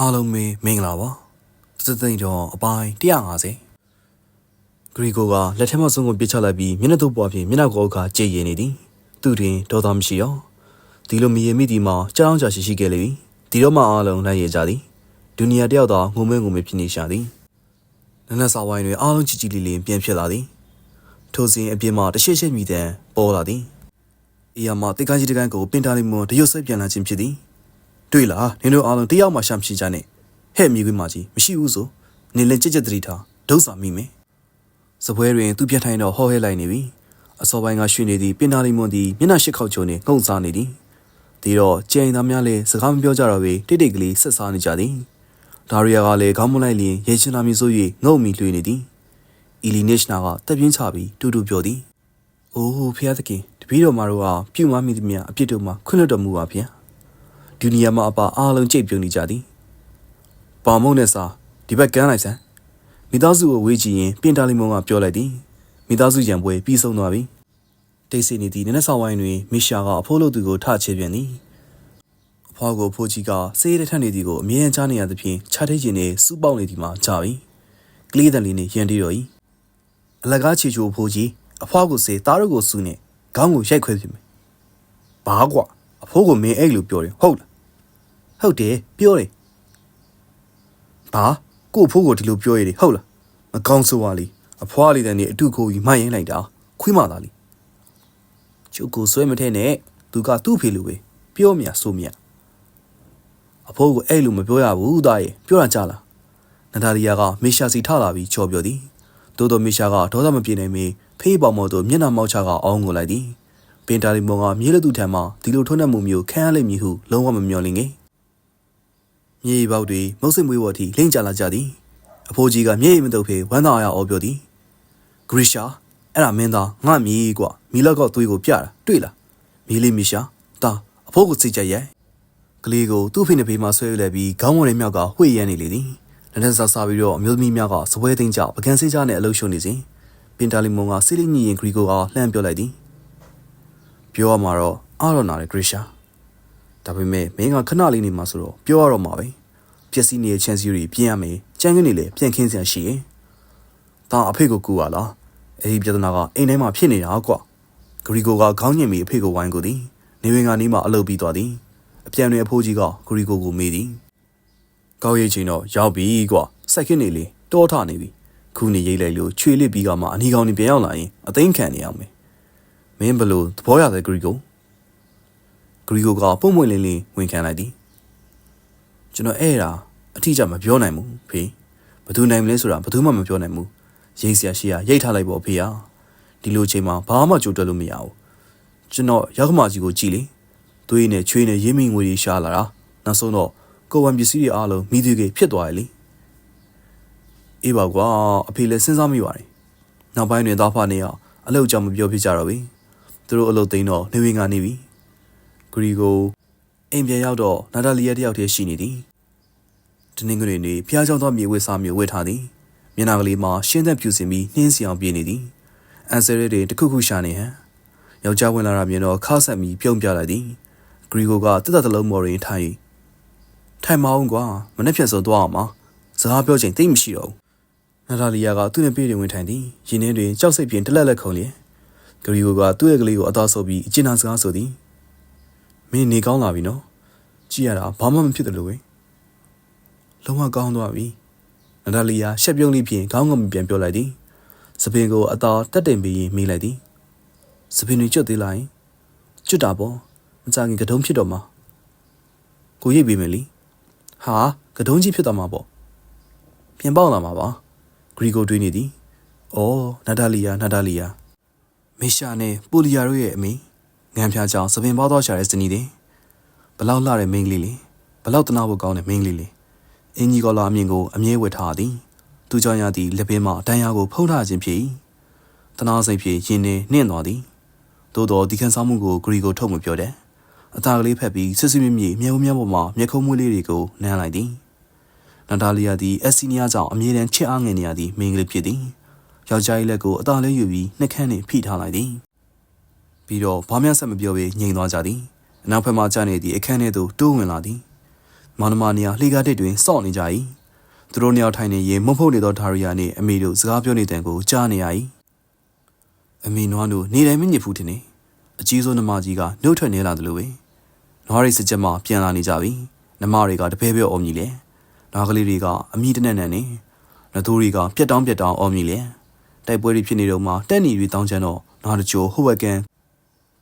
အားလုံးပဲမင်္ဂလာပါသသိန်းတော်အပိုင်း150ဂရီကိုကလက်ထက်မှဆုံးကိုပြစ်ချလိုက်ပြီးမျက်နှာတို့ပေါ်ဖြင့်မျက်နှာကောကကြည်ရင်နေသည်သူတွင်ဒေါသမရှိရောဒီလိုမြည်မိသည်မှာကြောင်းကြရှိရှိခဲ့လေပြီဒီတော့မှအားလုံးလိုက်ရကြသည်ဒုနီယာတယောက်သာငုံမဲငုံမဲဖြစ်နေရှာသည်နနက်စာဝိုင်းတွင်အားလုံးကြည်ကြည်လီလင်ပြန်ဖြစ်လာသည်ထိုစဉ်အပြင်မှာတရှိရှိမြည်တဲ့ပေါ်လာသည်အရာမှာတိတ်ကိုင်းကြီးတကိုင်းကိုပင်တာလီမွန်တရုတ်စိတ်ပြန်လာခြင်းဖြစ်သည် တွေ့လားနင်တို့အားလုံးတယောက်မှရှာမရှိကြနဲ့ဟဲ့မြေခွေးမကြီးမရှိဘူးဆိုနင်လည်းကြက်ကြက်တတိထားဒုစမိမယ်စပွဲတွင်သူပြတ်ထိုင်တော့ဟောဟဲလိုက်နေပြီအစောပိုင်းကရွှေနေသည်ပင်နာလီမွန်သည်မျက်နှာရှစ်ခေါက်ချုံနှင့်ငုံစားနေသည်ဒီတော့ကျိန်သားများလည်းစကားမပြောကြတော့ပေတိတ်တိတ်ကလေးဆက်စားနေကြသည်ဒါရီယာကလည်းခေါင်းမလိုက်လျင်ရေချင်လာမည်ဆို၍ငုံမိလွှေနေသည်အီလီနစ်နာကတက်ပြင်းချပြီးတူတူပြောသည်အိုးဖျားသခင်တပည့်တော်မတို့ကပြုမမိသည်မြအပြစ်တို့မှခွင့်လွှတ်တော်မူပါဗျာ ဒူနီယာမှာအပါအားလုံးကြိတ်ပြုံနေကြသည်။ပါမုံနဲ့စာဒီဘက်ကန်းလိုက်စမ်းမိသားစုကိုဝေးကြည့်ရင်ပြင်တာလီမုံကပြောလိုက်သည်မိသားစုရံပွဲပြီးဆုံးသွားပြီ။တိတ်ဆိတ်နေသည့်နနက်ဆောင်ဝိုင်းတွင်မီရှာကအဖိုးလို့သူကိုထချေပြန်သည်။အဖွားကိုဖိုးကြီးကစေးရထက်နေသည်ကိုအမြဲတမ်းကြားနေရသဖြင့်ခြားထိတ်ခြင်းနဲ့စူးပေါက်နေသည်မှာကြာပြီ။ကလေးတန်လေးနဲ့ရန်တီတော်၏အလကားချီချိုဖိုးကြီးအဖွားကိုစေးသားတို့ကိုစူးနေခေါင်းကိုရိုက်ခွဲပြီ။ဘာကွာ အဖိုးကိုမင်းအဲ့လိုပြောတယ်ဟုတ်လားဟုတ်တယ်ပြောတယ်ဘာကို့အဖိုးကိုဒီလိုပြောရတယ်ဟုတ်လားမကောင်းဆိုပါလေအဖွားလေးတန်းနေအတုကိုကြီးမှရင်လိုက်တာခွေးမသားလေကျုပ်ကိုဆွဲမထဲနဲ့သူကသူ့ဖေလိုပဲပြောမြဆိုမြအဖိုးကိုအဲ့လိုမပြောရဘူးသားရဲ့ပြောတာကြလားနတာလီယာကမေရှာစီထလာပြီးချော်ပြောသည်တိုးတိုမေရှာကဒေါသမပြေနိုင်မီဖေးပေါမော်တို့မျက်နှာမောက်ချကအောင်းကိုလိုက်သည် ပင်တာလီမွန်ကမြေးလက်သူထံမှဒီလိုထုံးနှက်မှုမျိုးခံရလိမ့်မည်ဟုလုံးဝမမျှော်လင့်ငယ်မြေပေါက်တွေမုတ်စိတ်မွေးပေါ်ထိလိမ့်ကြလာကြသည်အဖိုးကြီးကမြေအိမ်မတုပ်ဖေဝမ်းသာရအောင်ပြောသည်ဂရစ်ရှာအဲ့ဒါမင်းသားငါမြေးကွာမီလောက်ကောက်သွေးကိုပြတာတွေ့လားမီးလေးမီရှာတာအဖိုးကိုစိတ်ကြရဲ့ကလေးကိုသူ့ဖေနှဖေးမှဆွဲယူလိုက်ပြီးခေါင်းဝင်ရဲ့မြောက်ကဝှေ့ရမ်းနေလေသည်လက်ထက်စားစားပြီးတော့အမျိုးသမီးများကစပွဲသိမ်းကြပကံစေးကြနဲ့အလုပ်ရှုံနေစဉ်ပင်တာလီမွန်ကစိတ်လေးညင်ရင်ဂရီကိုကလှမ်းပြောလိုက်သည် ပြောရမှာတော့အားတော့နာတယ်ဂရစ်ရှာဒါပေမဲ့မင်းကခဏလေးနေမှာဆိုတော့ပြောရတော့မှာပဲပျက်စီးနေတဲ့ချန်စီတွေပြင်ရမယ်ကြမ်းကင်းနေလေပြန်ခင်းစရာရှိရင်ဒါအဖေကိုကူရလားအဲ့ဒီပြဿနာကအိမ်ထဲမှာဖြစ်နေတာကွာဂရီကိုကခေါင်းညင်ပြီးအဖေကိုဝိုင်းကိုသည်နေဝင်ကနေမှအလုပ်ပြီးသွားသည်အပြန်တွေအဖိုးကြီးကဂရီကိုကိုမေးသည်ကောက်ရိတ်ချင်းတော့ရောက်ပြီကွာစိုက်ခင်းနေလေတောထနေပြီခုနေရိတ်လိုက်လို့ချွေလစ်ပြီးကမှအနီကောင်နေပြန်ရောက်လာရင်အသိမ်းခံနေအောင်မယ် မင်းဘလို့သဘောရတဲ့ဂရီကိုဂရီကိုကပုံမွင့်လင်းလင်းဝင်ခံလိုက်သည်ကျွန်တော်အဲ့ဒါအထီးကျမပြောနိုင်ဘူးဖေဘသူနိုင်မလဲဆိုတာဘသူမှမပြောနိုင်ဘူးရိတ်ဆရာရှိရရိတ်ထားလိုက်ပေါ့ဖေဟာဒီလိုချိန်မှာဘာမှကြိုးတွက်လို့မရဘူးကျွန်တော်ရောက်ခမကြီးကိုကြည်လေသွေးနဲ့ချွေးနဲ့ရင်းမိငွေတွေရှားလာတာနောက်ဆုံးတော့ကိုဝန်ပစ္စည်းတွေအားလုံးမိသွေးကြီးဖြစ်သွားရလေအေးပါကွာအဖေလည်းစဉ်းစားမိပါတယ်နောက်ပိုင်းတွင်သားဖနေအောင်အလုပ်ကြောင့်မပြောဖြစ်ကြတော့ဘူး သူတို့အလုပ်သိမ်းတော့နေဝင်ကနေပြီဂရီကိုအိမ်ပြန်ရောက်တော့နာတာလီယာတယောက်တည်းရှိနေသည်တနင်္ဂနွေနေ့ဖျားကြောင်သောမြေဝဲစားမျိုးဝဲထားသည်မျက်နှာကလေးမှာရှင်းသက်ပြူစင်ပြီးနှင်းစီအောင်ပြေးနေသည်အန်ဆယ်ရဲတွေတခုခုရှာနေဟန်ယောက်ျားဝင်လာတာမြင်တော့ခါဆက်ပြီးပြုံးပြလိုက်သည်ဂရီဂိုကတက်တက်တလုံးမော်ရင်ထိုင်ထိုင်မအောင်ကွာမနေ့ပြန်စုံသွားအောင်ပါစကားပြောချိန်တိတ်မရှိတော့ဘူးနာတာလီယာကသူ့နဲ့ပြေးတယ်ဝင်ထိုင်သည်ရင်းနှင်းတွင်ကြောက်စိတ်ပြင်းတလက်လက်ခုန်လျက် ဂရီယိုကသူ့ရဲ့ကလေးကိုအသားဆုပ်ပြီးအကျဉ်းသားစကားဆိုသည်မင်းနေကောင်းလာပြီနော်ကြည့်ရတာဘာမှမဖြစ်တယ်လို့ပဲလုံးဝကောင်းသွားပြီနဒါလီယာရှက်ပြုံးလေးဖြင့်ခေါင်းကမပြန်ပြောလိုက်သည်စပင်ကိုအသားတက်တင်ပြီးမေးလိုက်သည်စပင်တွေကျွတ်သေးလားကျွတ်တာပေါ့မကြခင်ကတုံးဖြစ်တော့မှာကိုရိပ်ပေးမယ်လीဟာကတုံးကြီးဖြစ်သွားမှာပေါ့ပြန်ပေါက်လာမှာပါဂရီကိုတွေးနေသည်အော်နဒါလီယာနဒါလီယာ မေရှာနဲ့ပူလီယာတို့ရဲ့အမေငံဖျားကြောင်သပင်ပေါသောရှာတဲ့ဇနီးတဲ့ဘလောက်လှတဲ့မိန်းကလေးလေဘလောက်တနာဖို့ကောင်းတဲ့မိန်းကလေးလေအင်ကြီးကောလာအမြင်ကိုအမြဲဝတ်ထားသည်သူကြောင့်ရသည့်လက်ပင်မှတန်ရာကိုဖုံးထားခြင်းဖြစ်၏တနာစိတ်ဖြင့်ရင်နေနှင့်သွားသည်သို့တော်ဒီခံစားမှုကိုဂရီကိုထုတ်မပြောတဲ့အသားကလေးဖက်ပြီးစစ်စစ်မြမြမြေဦးမြပေါ်မှမျက်ခုံးမွေးလေးတွေကိုနမ်းလိုက်သည်နာတာလီယာသည်အက်ဆီနီယာကြောင့်အမြဲတမ်းချစ်အားငယ်နေရသည့်မိန်းကလေးဖြစ်သည် ယောက်ျား၏လက်ကိုအသာလေးယူပြီးနှက်ခမ်းနှင့်ဖိထားလိုက်သည်ပြီးတော့ဘာမှဆက်မပြောဘဲငြိမ်သွားကြသည်အနောက်ဘက်မှကျနေသည့်အခန်းထဲသို့တိုးဝင်လာသည်မောင်နှမနေရာလှေကားတစ်တွင်စောင့်နေကြ၏သူတို့နှစ်ယောက်ထိုင်နေရင်မုံဖုတ်နေသောဒါရီယာနှင့်အမေတို့စကားပြောနေတဲ့ကိုကြားနေရ၏အမေနွားတို့နေတိုင်းမညစ်ဘူးထင်နေအကြီးဆုံးနှမကြီးကနှုတ်ထွက်နေလာသလိုပဲနွားရိတ်စကြက်မှပြန်လာနေကြပြီနှမတွေကတပဲပဲအော်မြည်လေနွားကလေးတွေကအမိတနက်နက်နေနသိုးတွေကပြက်တောင်းပြက်တောင်းအော်မြည်လေ တိုက်ပွဲတွေဖြစ်နေတော့မှတက်နေပြီးတောင်းချမ်းတော့နွားတချို့ဟိုဘက်ကန်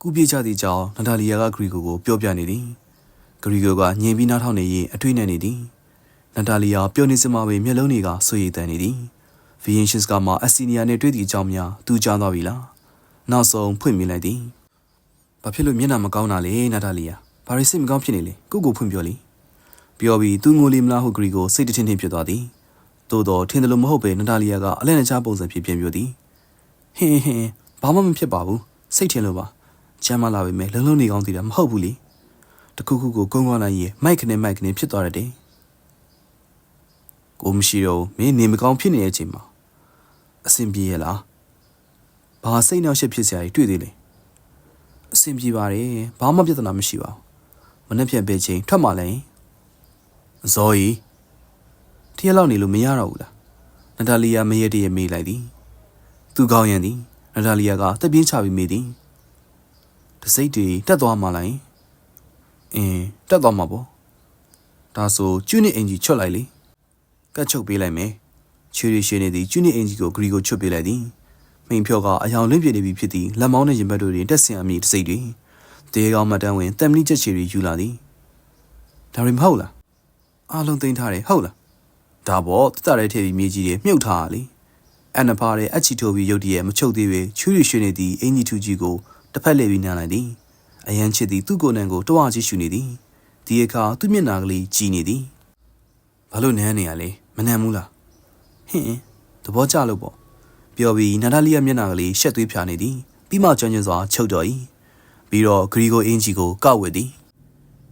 ကူပြေးကြသည့်ကြောင့်နတာလီယာကဂရီကိုကိုပြောပြနေသည်ဂရီကိုကညင်ပြီးနားထောင်နေရင်အထွေးနဲ့နေသည်နတာလီယာပြောနေစမှပဲမျက်လုံးတွေကဆွေရည်တန်နေသည်ဗီယင်ရှစ်ကမှအစီနီယာနဲ့တွေ့သည့်အကြောင်းများသူကြားသွားပြီလားနောက်ဆုံးဖွင့်မိလိုက်သည်ဘာဖြစ်လို့မျက်နှာမကောင်းတာလဲနတာလီယာဘာရီစိတ်မကောင်းဖြစ်နေလဲကိုကိုဖွင့်ပြောလေပြောပြီးသူငိုလီမလားဟုဂရီကိုစိတ်တထင်းထင်းဖြစ်သွားသည် သို့တော့ထင်တယ်လို့မဟုတ်ပဲနတာလီယာကအလဲနဲ့ချပုံစံဖြစ်ပြန်ပြောသည်ဟင်းဟင်းဘာမှမဖြစ်ပါဘူးစိတ်ထင်လို့ပါချမ်းမလာပေမဲ့လုံးလုံးနေကောင်းသေးတာမဟုတ်ဘူးလေတခုခုကိုကုန်းကောင်းလိုက်ရင်မိုက်ခနဲ့မိုက်ခနဲ့ဖြစ်သွားတတ်တယ်ကိုမရှိတော့မင်းနေမကောင်းဖြစ်နေတဲ့အချိန်မှာအဆင်ပြေရလားဘာစိတ်နှောက်ရှက်ဖြစ်စရာကြီးတွေ့သေးလဲအဆင်ပြေပါတယ်ဘာမှပြဿနာမရှိပါဘူးမနေ့ပြန်ပေးချင်းထွက်မှလည်းဇော်ကြီး တရက်လောက်နေလို့မရတော့ဘူးလားနတာလီယာမရက်တည်းမေးလိုက်သည်သူကောင်းရန်သည်နတာလီယာကတက်ပြင်းချပြီးမေးသည်တစိတ်တွေတက်သွားမှလိုက်အင်းတက်သွားမှာပေါ့ဒါဆိုကျွနစ်အင်ကြီးချွတ်လိုက်လေကတ်ချုပ်ပေးလိုက်မယ်ချွေရီရှင်းနေသည်ကျွနစ်အင်ကြီးကိုဂရီကိုချွတ်ပေးလိုက်သည်မိန်ဖြော့ကအယောင်လင်းပြနေပြီဖြစ်သည်လက်မောင်းနဲ့ရင်ဘတ်တို့တွင်တက်ဆင်အမိတစိတ်တွေတေကောင်မတန်းဝင်တမ်လီချက်ချီရီယူလာသည်ဒါရင်မဟုတ်လားအားလုံးသိမ်းထားတယ်ဟုတ်လား ဒါပေါ့တတရဲထည့်ပြီးမြေကြီးတွေမြုပ်ထားတာလေအန်နဖားရဲ့အချီထိုးပြီးရုတ်တရက်မချုပ်သေးပဲချွေရီရွှေနေသည့်အင်ကြီးထူကြီးကိုတစ်ဖက်လှည့်ပြီးနမ်းလိုက်သည်အရန်ချစ်သည်သူ့ကိုယ်နံကိုတဝါကြီးရှူနေသည်ဒီအခါသူ့မျက်နှာကလေးကြည်နေသည်ဘာလို့နမ်းနေရလဲမနမ်းဘူးလားဟင်းသဘောကျလို့ပေါ့ပြောပြီးနာတာလီယာမျက်နှာကလေးရှက်သွေးဖြာနေသည်ပြီးမှကျွမ်းကျွမ်းစွာချုပ်တော်၏ပြီးတော့ဂရီကိုအင်ဂျီကိုကောက်ဝစ်သည်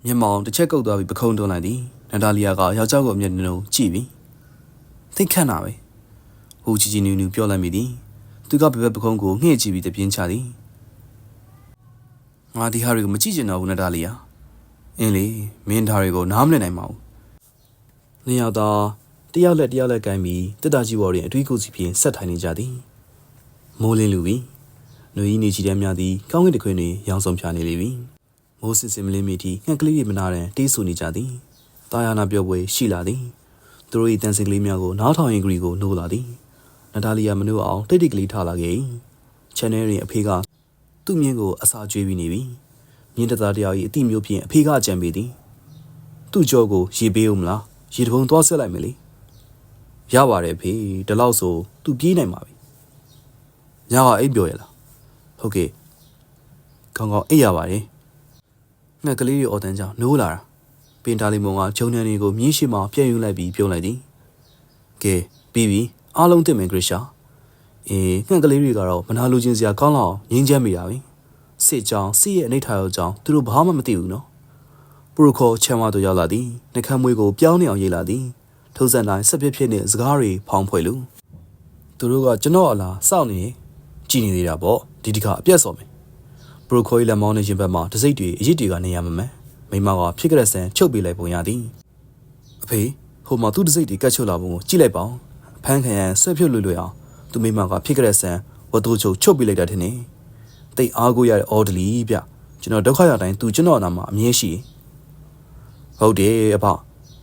မျက်မှောင်တစ်ချက်ကုတ်သွားပြီးပခုံးတွန်းလိုက်သည်နာတာလီယာကယောက်ျားကိုအမျက်နှလုံးကြည့်ပြီး သိခန့်တာပဲဟိုချီချီနူးနူးပြောလိုက်မိသည်သူကဘဘပခုံးကိုငှဲ့ကြည့်ပြီးတပြင်းချသည်ငါဒီဟာတွေကိုမကြည့်ကျင်တော့ဘူးနာတာလီယာအင်းလေမင်းဒါတွေကိုနားမလည်နိုင်ပါဘူးလင်းရောက်တော့တယောက်လက်တယောက်လက်ကိုင်းပြီးတက်တာကြီးပေါ်တွင်အထူးကိုစီဖြင့်ဆက်ထိုင်နေကြသည်မိုးလင်းလူပြီနှွေးနေချီတဲ့များသည်ကောင်းကင်တခွင်တွင်ရောင်စုံဖြာနေလေပြီမိုးစစ်စစ်မလင်းမီတီငှက်ကလေးတွေမနာတန်တေးဆူနေကြသည်တာယာနာပြောပွဲရှိလာသည် သူတို့၏တန်စင်ကလေးများကိုနားထောင်ရင်ဂရီကိုနှိုးလာသည်နတာလီယာမနှိုးအောင်တိတ်တိတ်ကလေးထားလာခဲ့၏ချန်နယ်တွင်အဖေကသူ့မြင်းကိုအစာကျွေးပြီးနေပြီမြင်းတသားတယောက်၏အတိမျိုးဖြင့်အဖေကအကြံပေးသည်သူ့ကြောကိုရေပေးဦးမလားရေတပုံသွားဆက်လိုက်မယ်လေရပါတယ်ဖေဒီလောက်ဆိုသူပြေးနိုင်ပါပြီညကအိပ်ပျော်ရလားဟုတ်ကဲ့ကောင်းကောင်းအိပ်ရပါတယ်ငှက်ကလေးတွေအော်တန်းကြောင့်နိုးလာတာ ပင်တာလီမုံကဂျုံနန်တွေကိုမြင်းရှိမှပြန်ယူလိုက်ပြီးပြုံးလိုက်သည်ကဲပြီးပြီအားလုံးတင်မယ်ဂရရှာအေးငှက်ကလေးတွေကတော့မနာလိုချင်စရာကောင်းလောက်ငင်းချမ်းမိတာပဲစစ်ကြောင်စစ်ရဲ့အနိဋ္ဌာရောကြောင့်သူတို့ဘာမှမသိဘူးနော်ပရိုခေါ်ချမ်းဝါတို့ရောက်လာသည်နှကမ်းမွေးကိုပြောင်းနေအောင်ရေးလာသည်ထုံးစံတိုင်းဆက်ပြစ်ဖြစ်နေစကားတွေဖောင်းဖွဲ့လူသူတို့ကကျွန်တော်အလားစောင့်နေကြည်နေသေးတာပေါ့ဒီဒီခါအပြတ်စော်မယ်ပရိုခေါ်ရဲ့လက်မောင်းနဲ့ရင်ဘက်မှာတစိမ့်တွေအရစ်တွေကနေရမှာမယ် မိမကဖြစ်ကြတဲ့ဆန်ချုပ်ပေးလိုက်ပုံရသည်အဖေဟိုမှာသူ့တစိမ့်တွေကတ်ချုပ်လာပုံကိုကြည့်လိုက်ပါဦးဖန်းခံရန်ဆွဲဖြုတ်လွတ်လွတ်အောင်သူမိမကဖြစ်ကြတဲ့ဆန်ဝတ်သူချုပ်ချုပ်ပေးလိုက်တာထင်နေတိတ်အားကိုရတဲ့အော်ဒလီဗျကျွန်တော်ဒုက္ခရတိုင်းသူကျွန်တော်နာမှာအမြဲရှိဟုတ်တယ်အဖ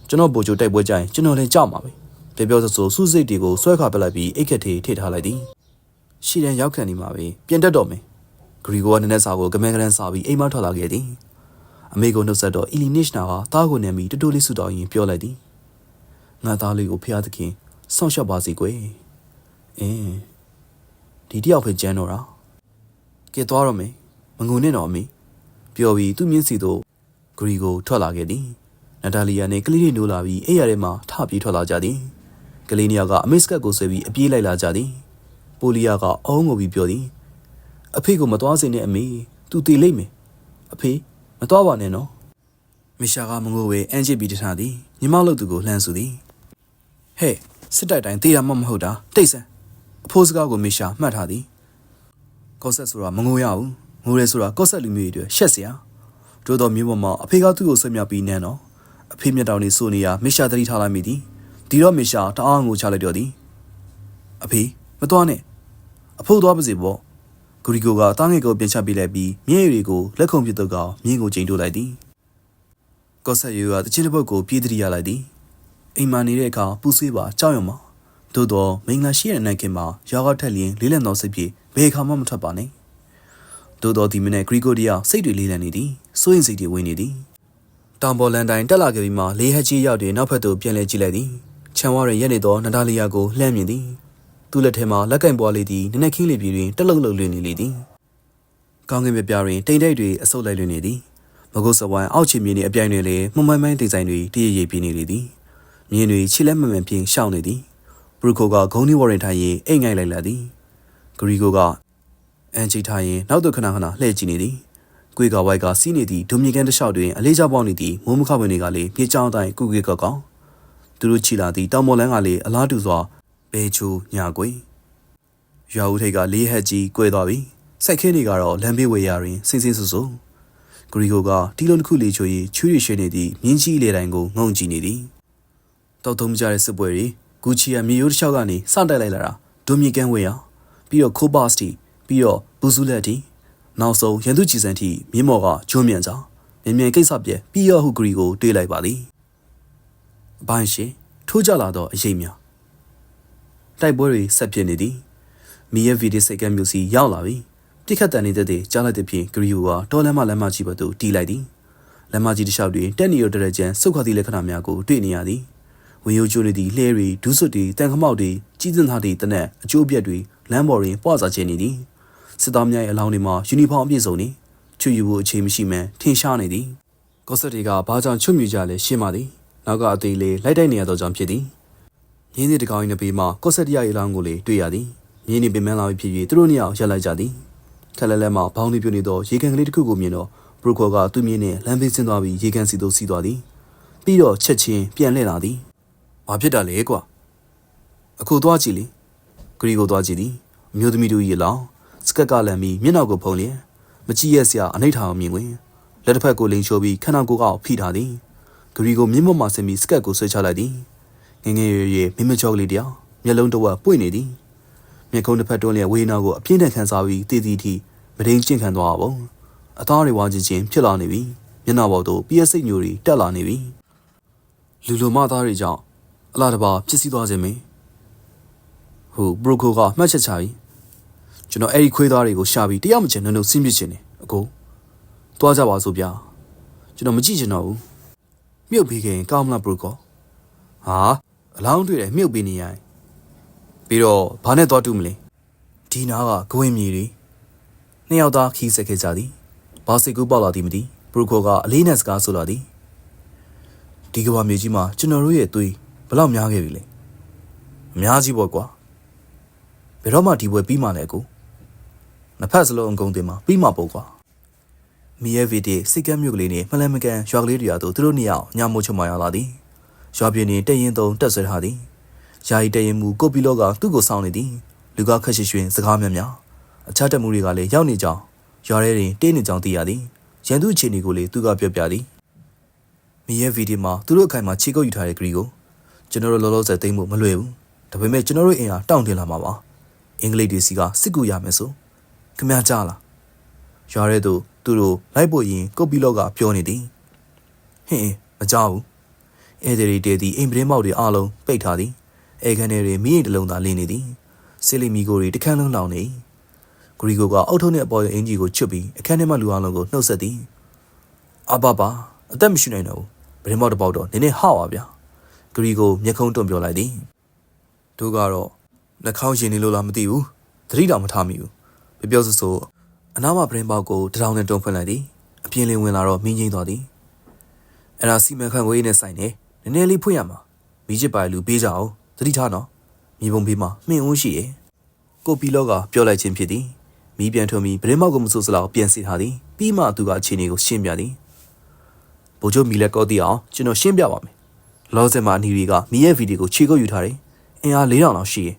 ကျွန်တော်ပိုချိုတိုက်ပွဲကြရင်ကျွန်တော်လည်းကြောက်မှာပဲပြောပြောဆိုဆိုစုစိတ်တွေကိုဆွဲခါပလိုက်ပြီးအိတ်ခက်ထေးထိထားလိုက်သည်ရှီတန်ရောက်ခံနေမှာပဲပြန်တက်တော့မယ်ဂရီကိုကနည်းနည်းစာကိုကမန်ကရန်စာပြီးအိမ်မထွက်လာခဲ့သည် အမေကိုနှုတ်ဆက်တော့အီလီနစ်နာကတားကိုနေပြီးတူတူလေးဆူတောင်းရင်ပြောလိုက်သည်ငါသားလေးကိုဖျားသခင်စောင့်ရှောက်ပါစေကွယ်အင်းဒီတယောက်ပဲကြမ်းတော့တာကဲသွားတော့မယ်မငုံနဲ့တော့အမေပြောပြီးသူ့မျက်စီသို့ဂရီကိုထွက်လာခဲ့သည်နတာလီယာနဲ့ကလေးတွေနိုးလာပြီးအိမ်ရထဲမှာထပြေးထွက်လာကြသည်ကလေးနှစ်ယောက်ကအမစ်ကတ်ကိုဆွဲပြီးအပြေးလိုက်လာကြသည်ပိုလီယာကအောင်းငိုပြီးပြောသည်အဖေကိုမသွားစေနဲ့အမေသူတည်လိမ့်မယ်အဖေ မသွားပါနဲ့နော်မရှာကမငိုဝဲအန်ချစ်ပြီးတထားသည်ညီမလို့သူကိုလှမ်းဆူသည်ဟဲ့စစ်တိုက်တိုင်းတေးတာမှမဟုတ်တာတိတ်ဆန်းအဖိုးစကားကိုမရှာမှတ်ထားသည်ကော့ဆက်ဆိုတာမငိုရဘူးငိုရဲဆိုတာကော့ဆက်လူမျိုးတွေအတွက်ရှက်စရာတို့တော်မျိုးပေါ်မှာအဖေကသူ့ကိုဆွဲမြပြီးနန်းတော့အဖေမျက်တောင်နေစိုးနေရမစ်ရှာသတိထားလိုက်မိသည်ဒီတော့မစ်ရှာတအားငိုချလိုက်တော့သည်အဖေမတော်နဲ့အဖို့သွားပါစေပေါ့ ဂရီကိုကတားငယ်ကိုပြန်ချပေးလိုက်ပြီးမြဲရီကိုလက်ခုံပြတော့ကမြင်းကိုချိန်ထုတ်လိုက်သည်ကော့ဆက်ယူကတချင်းတစ်ပုတ်ကိုပြေးတရိရလိုက်သည်အိမ်မာနေတဲ့အခါပူဆွေးပါကြောက်ရွံ့မှာသို့တော့မင်္ဂလာရှိတဲ့နိုင်ခင်မှာရောဂါထက်လျင်လေးလံတော်စိတ်ပြေဘယ်အခါမှမထွက်ပါနဲ့သို့တော့ဒီမနေ့ဂရီကိုတယောက်စိတ်တွေလေးလံနေသည်စိုးရင်စိတ်တွေဝင်နေသည်တောင်ပေါ်လန်တိုင်းတက်လာခဲ့ပြီးမှလေးဟက်ကြီးရောက်တဲ့နောက်ဖက်သို့ပြန်လဲကြည့်လိုက်သည်ချန်ဝါရင်ရက်နေသောနဒါလီယာကိုလှမ်းမြင်သည် သူ့လက်ထဲမှာလက်ကင်ပွားလေးသည်နက်နက်ခင်းလေးပြည်တွင်တက်လုံလုံလွင်နေလေသည်ကောင်းကင်ပြပြတွင်တိမ်တိတ်တွေအဆုပ်လိုက်လွင်နေသည်မကုတ်စဝိုင်းအောက်ချီမြင်း၏အပြိုင်တွင်လည်းမှုံမိုင်းမိုင်းဒီဇိုင်းတွေတည့်ရရပြနေလေသည်မြင်းတွေခြေလက်မမှန်ဖြင့်ရှောင်းနေသည်ဘရူကိုကဂုံနီဝရင်ထိုင်ရင်အိတ်ငိုက်လိုက်လာသည်ဂရီကိုကအန်ချီထိုင်ရင်နောက်သို့ခဏခဏလှည့်ကြည့်နေသည်ကွေကဝိုက်ကစီးနေသည့်ဒိုမီကန်တစ်လျှောက်တွင်အလေးချပေါက်နေသည့်မိုးမခဝင်တွေကလည်းပြေချောင်းတိုင်းကုကေကောက်ကောင်သူတို့ချီလာသည့်တောင်မော်လန်းကလည်းအလားတူစွာ ဘဲချိုညာကွေရွာဦးထိပ်ကလေးဟက်ကြီးကွဲသွားပြီစိုက်ခင်းတွေကတော့လမ်းဘေးဝေရာတွင်စင်းစင်းဆူဆူဂရီကိုကတီလုံးတစ်ခုလေးချို၍ချွေးရရွှေနေသည့်မြင်းကြီးလေတိုင်းကိုငုံကြည့်နေသည်တောက်သုံးကြတဲ့စစ်ပွဲတွေဂူချီယာမြေရိုးတစ်လျှောက်ကနေစတိုက်လိုက်လာတာဒိုမီကန်ဝေရာပြီးတော့ခိုးဘတ်စတီပြီးတော့ဘူဇူလက်တီနောက်ဆုံးရန်သူကြည်စံထိမြင်းမော်ကကျွန်းမြန်ကြောင်မြင်မြန်ကိစ္စပြက်ပြီးရဟုဂရီကိုတွေးလိုက်ပါသည်အပိုင်းရှင်ထိုးကြလာတော့အရေးများ တိုက်ပွဲတွေဆက်ဖြစ်နေသည်မီရဲ့ဗီဒီစိတ်ကမျိုးစီရောက်လာပြီပြစ်ခတ်တန်နေတဲ့တဲ့ကြားလိုက်တဲ့ဖြင့်ဂရီယိုကတော်လမ်းမလမ်းမကြီးဘက်သို့တီးလိုက်သည်လမ်းမကြီးတစ်လျှောက်တွင်တက်နီရိုတရကြံစုတ်ခါသည့်လက္ခဏာများကိုတွေ့နေရသည်ဝင်ရိုးကျိုးနေသည့်လှဲတွေဒူးဆွတ်တွေတန်ခမောက်တွေကြီးစင်ထားသည့်တနက်အကျိုးပြက်တွေလမ်းပေါ်တွင်ပွားစားခြင်းနေသည်စစ်သားများရဲ့အလောင်းတွေမှာယူနီဖောင်းအပြည့်စုံနေချွတ်ယူဖို့အခြေမရှိမှန်းထင်ရှားနေသည်ကော့ဆက်တွေကဘာကြောင့်ချွတ်မြူကြလဲရှင်းပါသည်နောက်ကအသေးလေးလိုက်တိုက်နေရသောကြောင့်ဖြစ်သည် မြင်းတွေတကောင်၏နဘေးမှာကော့ဆက်တရရဲ့အလောင်းကိုလေတွေ့ရသည်မြင်းတွေပင်မလာပြီးဖြစ်၍သူတို့နှစ်ယောက်ရက်လိုက်ကြသည်ထက်လဲလဲမှဘောင်းလေးပြနေသောရေကန်ကလေးတစ်ခုကိုမြင်တော့ဘရိုကောကသူ့မြင်းနဲ့လမ်းဘေးဆင်းသွားပြီးရေကန်စီသို့စီးသွားသည်ပြီးတော့ချက်ချင်းပြန်လှည့်လာသည်ဘာဖြစ်တာလဲကွာအခုသွားကြည့်လေဂရီကိုသွားကြည့်သည်အမျိုးသမီးတို့ရဲ့လောင်းစကက်ကလန်ပြီးမျက်နှာကိုဖုံးလျက်မကြည့်ရစရာအနိဋ္ဌာအောင်မြင်ဝင်လက်တစ်ဖက်ကိုလိန်ချိုးပြီးခန္ဓာကိုယ်ကောက်ဖိထားသည်ဂရီကိုမြင့်မမဆင်ပြီးစကက်ကိုဆွဲချလိုက်သည် ငငယ်ရွယ်ရွယ်မိမချောကလေးတယောက်မျက်လုံးတစ်ဝက်ပွင့်နေသည်မျက်ခုံးတစ်ဖက်တွန်းလျက်ဝေးနာကိုအပြင်းထန်ခံစားပြီးတည်တည်ထီမဒိန်ကျင့်ခံသွားပါအသားတွေဝါချင်းချင်းဖြစ်လာနေပြီမျက်နှာပေါ်သို့ပြည့်စိတ်ညိုတွေတက်လာနေပြီလူလိုမသားတွေကြောင့်အလားတပါဖြစ်စီသွားခြင်းမင်းဟိုဘရိုကိုကမှတ်ချက်ချပြီးကျွန်တော်အဲ့ဒီခွေးသားတွေကိုရှာပြီးတရားမချင်နှုံနှုံဆင်းပစ်ခြင်းနေအကိုသွားကြပါစို့ဗျာကျွန်တော်မကြည့်ချင်တော့ဘူးမြုပ်ပြီးခင်ကောင်းမလားဘရိုကောဟာ အလောင်းတွေ့တယ်မြုပ်ပြီးနေရင်ပြီးတော့ဘာနဲ့သွားတူးမလဲဒီနာကဂဝင်းမြေတွေနှစ်ယောက်သားခီးဆက်ခဲ့ကြသည်ဘာစိတ်ကူးပေါက်လာသည်မသိဘရိုကိုကအလေးနဲ့စကားဆိုလာသည်ဒီကဘာမြေကြီးမှာကျွန်တော်တို့ရဲ့သွေးဘယ်လောက်များခဲ့ပြီလဲအများကြီးပေါ့ကွာဘယ်တော့မှဒီပွဲပြီးမှလဲကိုနှစ်ဖက်စလုံးအကုန်တင်မှာပြီးမှပေါ့ကွာမီယဗီဒီစိတ်ကမ်းမြို့ကလေးနဲ့မလန်မကန်ရွာကလေးတွေရာတို့သူတို့နှစ်ယောက်ညမို့ချုံမရလာသည် ရွာပြင်းနေတရင်သုံးတက်ဆွဲထားသည်ယာယီတရင်မူကိုပီလော့ကသူ့ကိုစောင့်နေသည်လူကခက်ရှိရွှင်စကားများများအခြားတက်မှုတွေကလည်းရောက်နေကြောင်းရွာထဲတွင်တင်းနေကြောင်းသိရသည်ရန်သူအခြေအနေကိုလည်းသူကပြောပြသည်မီယဗီဒီမှာသူတို့အခိုင်မှာခြေကုပ်ယူထားတဲ့ဂရီကိုကျွန်တော်တို့လောလောဆယ်သိမ်းဖို့မလွယ်ဘူးဒါပေမဲ့ကျွန်တော်တို့အင်အားတောင့်တင်လာမှာပါအင်္ဂလိပ်တွေစီကစစ်ကူရမယ်ဆိုခမကြလားရွာရဲသူသူတို့လိုက်ဖို့ရင်ကုတ်ပီလော့ကပြောနေသည်ဟင်းမကြောက်ဘူး အဲဒရီတေသည်အိမ်ပရင်းမောက်တွေအားလုံးပိတ်ထားသည်အဲခန်းထဲတွင်မိရင်တလုံးသာလင်းနေသည်ဆီလီမီကိုတွေတခန်းလုံးလောင်နေဂရီကိုကအုတ်ထုံးနဲ့အပေါ်ရဲ့အင်ဂျီကိုချွတ်ပြီးအခန်းထဲမှလူအားလုံးကိုနှုတ်ဆက်သည်အဘဘာအသက်မရှိနိုင်တော့ဘူးပရင်းမောက်တစ်ပေါက်တော့နည်းနည်းဟောက်ပါဗျာဂရီကိုမျက်ခုံးတွန့်ပြောလိုက်သည်တို့ကတော့နှာခေါင်းရှင်နေလို့လားမသိဘူးသတိတော်မထားမိဘူးပြောပြောဆိုဆိုအနားမှာပရင်ပေါက်ကိုတထောင်နဲ့တုံးဖွင့်လိုက်သည်အပြင်းလေးဝင်လာတော့မင်းချင်းသွားသည်အဲ့ဒါစီမံခန့်ခွဲရေးနဲ့ဆိုင်နေ နည်းနည်းလေးဖွင့်ရမှာမိချစ်ပါလူပေးကြအောင်သတိထားနော်မြေပုံပေးမှာမှင်ဦးရှိရဲ့ကိုပီလော့ကပြောလိုက်ခြင်းဖြစ်သည်မိပြန်ထွန်ပြီးပရင်ပေါက်ကိုမစိုးစလောက်ပြန်စီထားသည်ပြီးမှသူကအခြေအနေကိုရှင်းပြသည်ဗိုလ်ချုပ်မီလက်ကောသိအောင်ကျွန်တော်ရှင်းပြပါမယ်လောဆယ်မှာအနီတွေကမီရဲ့ဗီဒီယိုကိုခြေကုပ်ယူထားတယ်အင်အား၄000လောက်ရှိရင်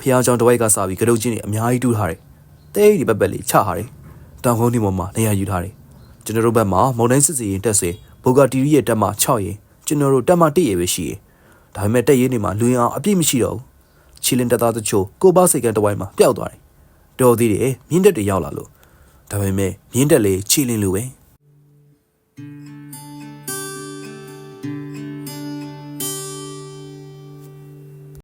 ဖះကြောင်တစ်ဝိုက်ကစားပြီးကတုတ်ချင်းတွေအများကြီးတူးထားတယ်။တဲရီပက်ပက်လေးချထားတယ်။တောင်ကုန်းဒီပေါ်မှာနေရာယူထားတယ်။ကျွန်တော်တို့ဘက်မှာမုန်တိုင်းစစ်စီရင်တက်ဆွေဘိုဂါတီရီရဲ့တက်မှ6ရင် ကျွန်တော်တို့တက်မတည့်ရပဲရှိတယ်ဒါပေမဲ့တက်ရေးနေမှာလူရင်အောင်အပြည့်မရှိတော့ဘူးချီလင်တက်သားတချို့ကိုပါစိတ်ကတဝိုင်းမှာပျောက်သွားတယ်တော်သေးတယ်မြင်းတက်တွေရောက်လာလို့ဒါပေမဲ့မြင်းတက်လေချီလင်လိုပဲ